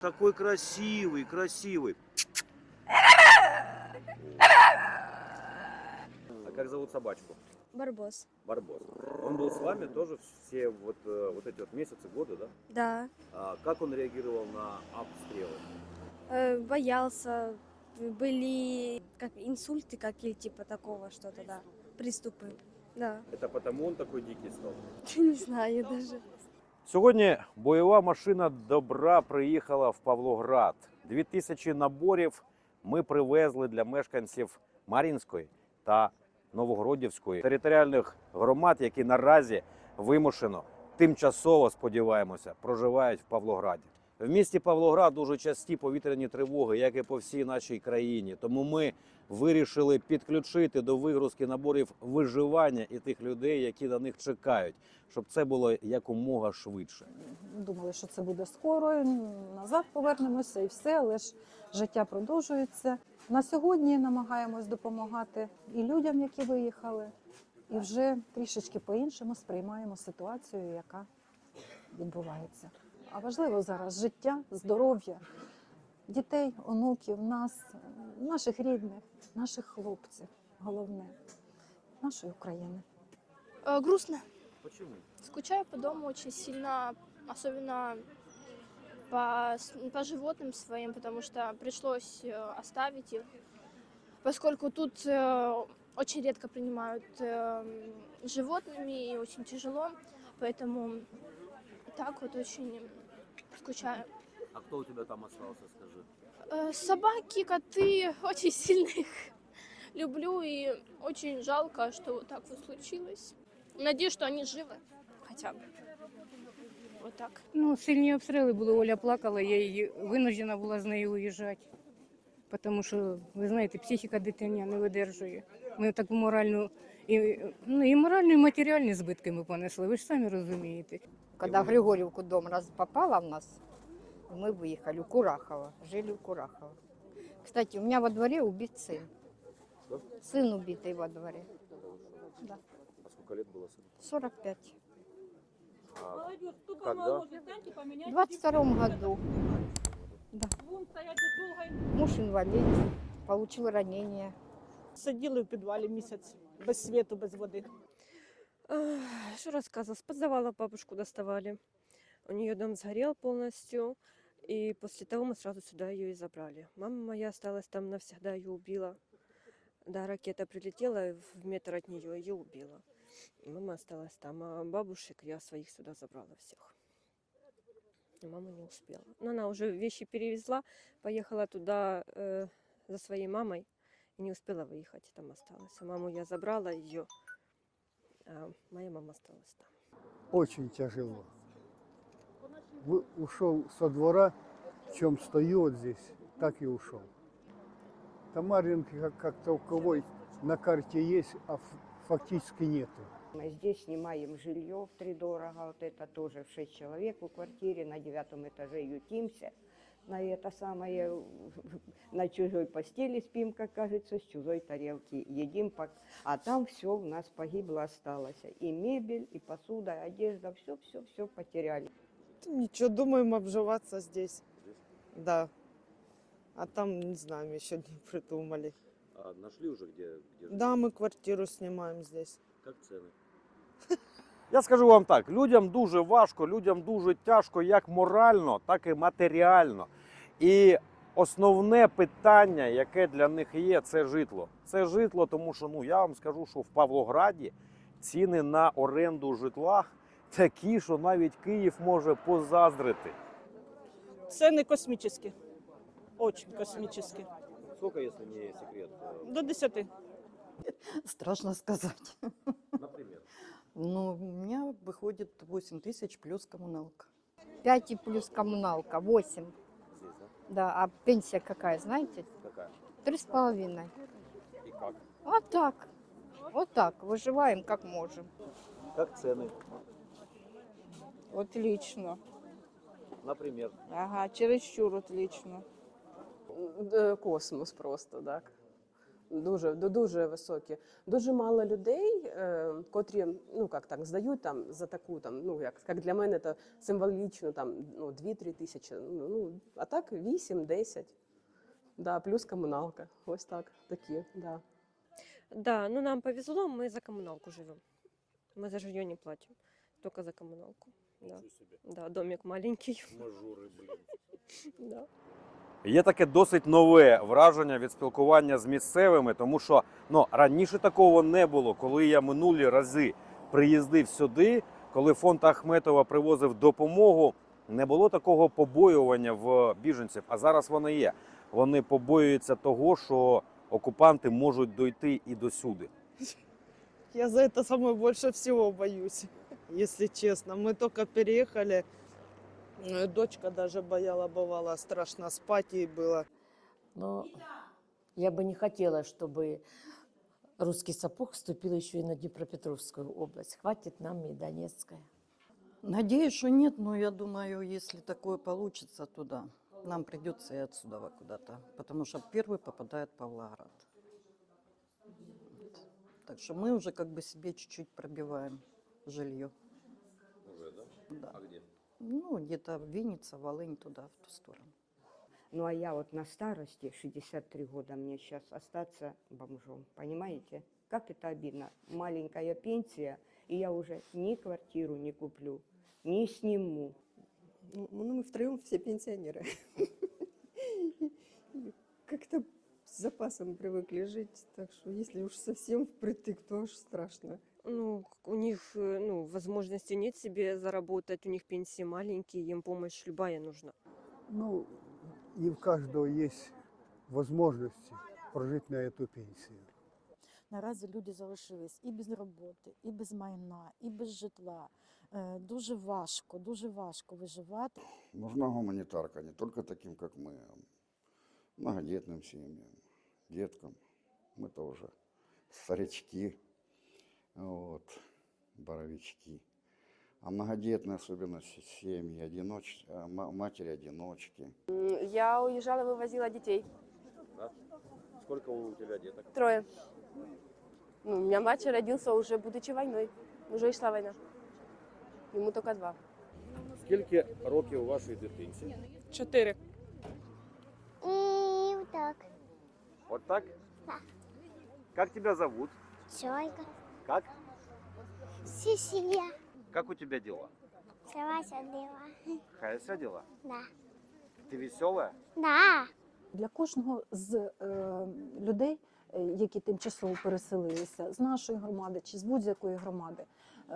Такой красивый, красивый. А как зовут собачку? Барбос. Барбос. Он был с вами тоже все вот, э, вот эти вот месяцы, годы, да? Да. А как он реагировал на обстрелы? Э, боялся. Были как инсульты какие типа такого что-то, да. Приступы. Да. Это потому он такой дикий стал? Не знаю даже. Сьогодні бойова машина добра приїхала в Павлоград. Дві тисячі наборів ми привезли для мешканців Мар'їнської та Новогродівської територіальних громад, які наразі вимушено тимчасово сподіваємося проживають в Павлограді. В місті Павлоград дуже часті повітряні тривоги, як і по всій нашій країні. Тому ми вирішили підключити до вигрузки наборів виживання і тих людей, які на них чекають, щоб це було якомога швидше. Думали, що це буде скоро, назад повернемося і все, але ж життя продовжується. На сьогодні намагаємось допомагати і людям, які виїхали, і вже трішечки по-іншому сприймаємо ситуацію, яка відбувається А важливо зараз життя, здоров'я дітей, онуків, нас, наших рідних, наших хлопців, головне, нашої України. Э, грустно. Почему? Скучаю по дому очень сильно, особенно по, с- по животным своим, потому что пришлось э, оставить их, поскольку тут э, очень редко принимают э, животными и очень тяжело, поэтому так вот очень скучаю. А кто у тебя там остался, скажи? Э, Собаки, коты, очень сильно их люблю и очень жалко, что вот так вот случилось. Надеюсь, что они живы хотя бы. Вот так. Ну, сильні обстріли були, Оля плакала, я її винуждена була з нею уїжджати. Тому що, ви знаєте, психіка дитиня не видержує. Ми таку моральну, і, ну, і моральну, і матеріальні збитки ми понесли, ви ж самі розумієте. Когда в Григорьевку дом раз попала в нас, мы выехали в Курахово, жили в Курахово. Кстати, у меня во дворе убит сын. Что? Сын убитый во дворе. Да. А сколько лет было сыну? 45. А когда? В 22 году. Да. Муж инвалид, получил ранение. Сиділи в підвалі місяць без світу, без води. Что рассказывать? С подзавала бабушку доставали. У нее дом сгорел полностью. И после того мы сразу сюда ее и забрали. Мама моя осталась там навсегда, ее убила. Да, ракета прилетела в метр от нее ее убила. И мама осталась там. А бабушек я своих сюда забрала всех. И мама не успела. Но она уже вещи перевезла, поехала туда э, за своей мамой не успела выехать, там осталась. А маму я забрала ее, а моя мама осталась там. очень тяжело. Вы- Ушел со двора, в чем стою вот здесь, так и ушел. Тамаринки как, как толковой на карте есть, а фактически нету. Мы здесь снимаем жилье в три дорого, вот это тоже в шесть человек в квартире, на девятом этаже ютимся. На это самое, на чужой постели спим, как кажется, с чужой тарелки едим, а там все у нас погибло, осталось. И мебель, и посуда, и одежда, все, все, все потеряли. Нічого, думаємо обживатися здесь. Да. А там, не знаю, еще не придумали. А нашли уже где, где жить? Да, мы квартиру снимаем здесь. Как цены? Я скажу вам так: людям дуже важко, людям дуже тяжко, як морально, так і матеріально. І основне питання, яке для них є, це житло. Це житло, тому що ну я вам скажу, що в Павлограді ціни на оренду житла такі, що навіть Київ може позаздрити. Цены космические. Очень космические. Скільки, якщо не секрет? До 10. Страшно сказать. Наприклад. Ну, у меня выходит 8 тысяч плюс коммуналка. 5 и плюс коммуналка, 8. Здесь, да? Да, а пенсия какая, знаете? Какая? Три с половиной. И как? Вот так. Вот так. Выживаем как можем. Как цены? Отлично. Например. Ага, чересчур отлично. Космос просто, так. Дуже ду- дуже високі. Дуже мало людей, е, котрі ну як так здають там за таку там. Ну як, як для мене, то символічно там ну 2-3 тисячі. Ну, ну а так 8-10. Да, плюс комуналка. Ось так. Такі, да. Да, ну нам повезло, мы за коммуналку живем. Мы за жилье не платим, только за коммуналку. Да, да домик маленький. Да. Є таке досить нове враження від спілкування з місцевими, тому що ну, раніше такого не було. Коли я минулі рази приїздив сюди, коли фонд Ахметова привозив допомогу, не було такого побоювання в біженців. А зараз воно є. Вони побоюються того, що окупанти можуть дойти і до сюди. Я за это самое больше всего боюсь, если честно. Мы только переехали, э, Дочка даже бояла, бывало, страшно спать ей было. Но я бы не хотела, чтобы русский сапог вступил еще и на Днепропетровскую область. Хватит нам и Донецкая. Надеюсь, что нет, но я думаю, если такое получится туда, нам придется и отсюда куда-то, потому что первый попадает Павлоград. Вот. Так что мы уже как бы себе чуть-чуть пробиваем жилье. да? где? Ну, где-то Винница, Волынь, туда, в ту сторону. Ну а я вот на старости, 63 года мне сейчас, остаться бомжом, понимаете? Как это обидно. Маленькая пенсия, и я уже ни квартиру не куплю, не сниму. Ну, мы втроем все пенсионеры. Как-то с запасом привыкли жить, так что если уж совсем впритык, то аж страшно Ну, у них э, ну, возможности нет себе заработать, у них пенсии маленькие, им помощь любая нужна. Ну, не в каждого есть возможности прожить на эту пенсию. Наразі люди залишились і без роботи, і без майна, і без житла. Е, Дуже важко, дуже важко виживати. Нужна гуманитарка не только таким, как мы, а многодетным семьям, деткам. Мы-то уже старички, вот, боровички. А многодетные, особенно с- семьи, одиноч... а, ма- матери-одиночки. Я уїжджала, вивозила дітей. Скільки у тебе діток? Трое. Ну, у меня мальчик родился уже будучи войной. Уже йшла война. Ему только два. Скільки років вашій дитинці? Чотири. И вот так. Вот так? Да. Как тебя зовут? Чойка. Как? Сесилия. Как у тебя дела? Сова садила. Хорошо дела? Да. Ты веселая? Да. Для кожного з е, людей, е, які тимчасово переселилися з нашої громади чи з будь-якої громади, е,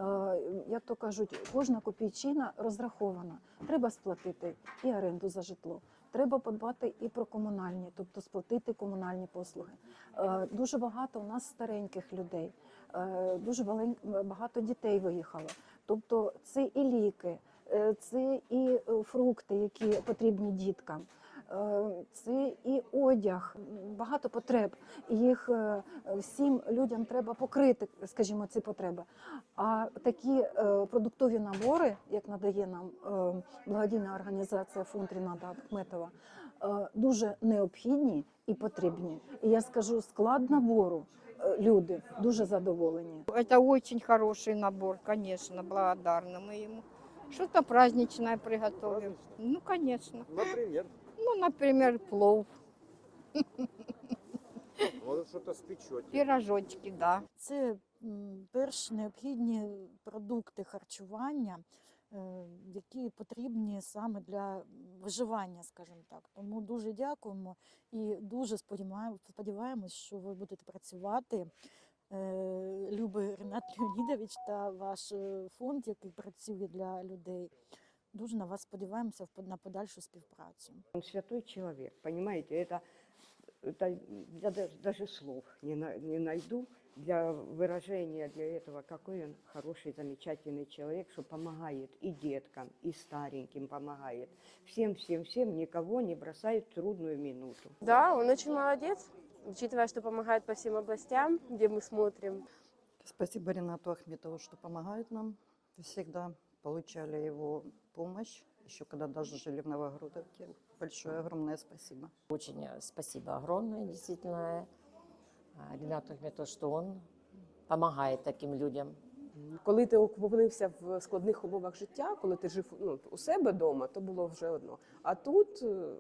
як то кажуть, кожна копійчина розрахована. Треба сплатити і оренду за житло. Треба подбати і про комунальні, тобто сплатити комунальні послуги. Е, Дуже багато у нас стареньких людей, дуже балень- багато дітей виїхало. Тобто це і ліки, е, це і е, фрукти, які потрібні діткам. Е, Це і одяг, багато потреб. Їх е, всім людям треба покрити, скажімо, ці потреби. А такі е, продуктові набори, як надає нам е, благодійна організація фонд Ріната Ахметова, е, дуже необхідні і потрібні. І я скажу, склад набору е, люди дуже задоволені. Это очень хороший набор, конечно, благодарны мы ему. Что-то праздничное приготовим. Ну, конечно. Например, Ну, например, плов, может что-то спечете. пирожочки, да. Це м, перш необхідні продукти харчування, е, які потрібні саме для виживання, скажімо так. Тому дуже дякуємо і дуже сподіваємось, що ви будете працювати. е, Любий Ренат Леонідович та ваш е, фонд, який працює для людей. Дуже на вас сподіваємося на подальшу співпрацю. Він святой чоловік, понимаете? Это, это я даже, даже слов не, на- не найду для выражения для этого, какой он хороший, замечательный человек, что помогает и деткам, и стареньким помогает. Всем, всем, всем, никого не бросает в трудную минуту. Да, он очень молодец, учитывая, что помогает по всем областям, где мы смотрим. Спасибо Ренату Ахметову, что помогает нам. Всегда получали его помощь, еще когда даже жили в Новогрудовке. Большое огромное спасибо. Очень э, спасибо огромное, действительно. Ренату Ахметову, что он помогает таким людям. Коли ти опинився в складних умовах життя, коли ти жив ну, у себе вдома, то було вже одно. А тут е,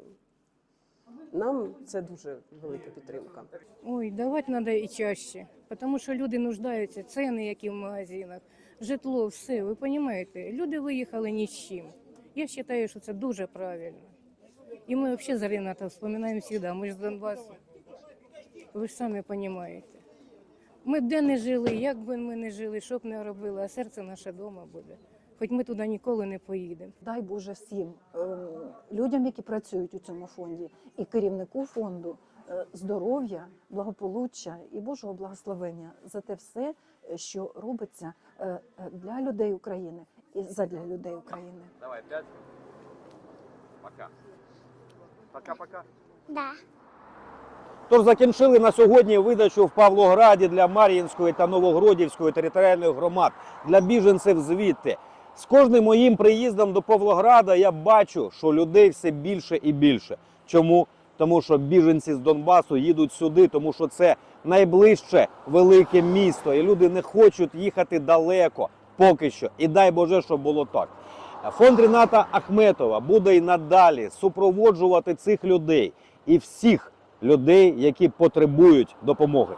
нам це дуже велика підтримка. Ой, давати треба і чаще, тому що люди нуждаються, ціни, які в магазинах, житло, все, ви розумієте? Люди виїхали ні з чим. Я вважаю, що це дуже правильно. І ми взагалі за Рената вспоминаємо завжди, ми ж з Донбасу. Ви ж самі розумієте. Ми де не жили, як би ми не жили, що б не робили, а серце наше вдома буде. Хоч ми туди ніколи не поїдемо. Дай Боже всім ем, людям, які працюють у цьому фонді, і керівнику фонду здоров'я, благополуччя і Божого благословення за те все, е, що робиться е, е, для людей України і задля людей України. Давай, п'ять. Пока. Пока-пока. Да. Тож закінчили на сьогодні видачу в Павлограді для Мар'їнської та Новогродівської територіальних громад для біженців звідти. З кожним моїм приїздом до Павлограда я бачу, що людей все більше і більше. Чому? Тому що біженці з Донбасу їдуть сюди, тому що це найближче велике місто, і люди не хочуть їхати далеко поки що. І дай Боже, щоб було так. Фонд Ріната Ахметова буде й надалі супроводжувати цих людей і всіх людей, які потребують допомоги.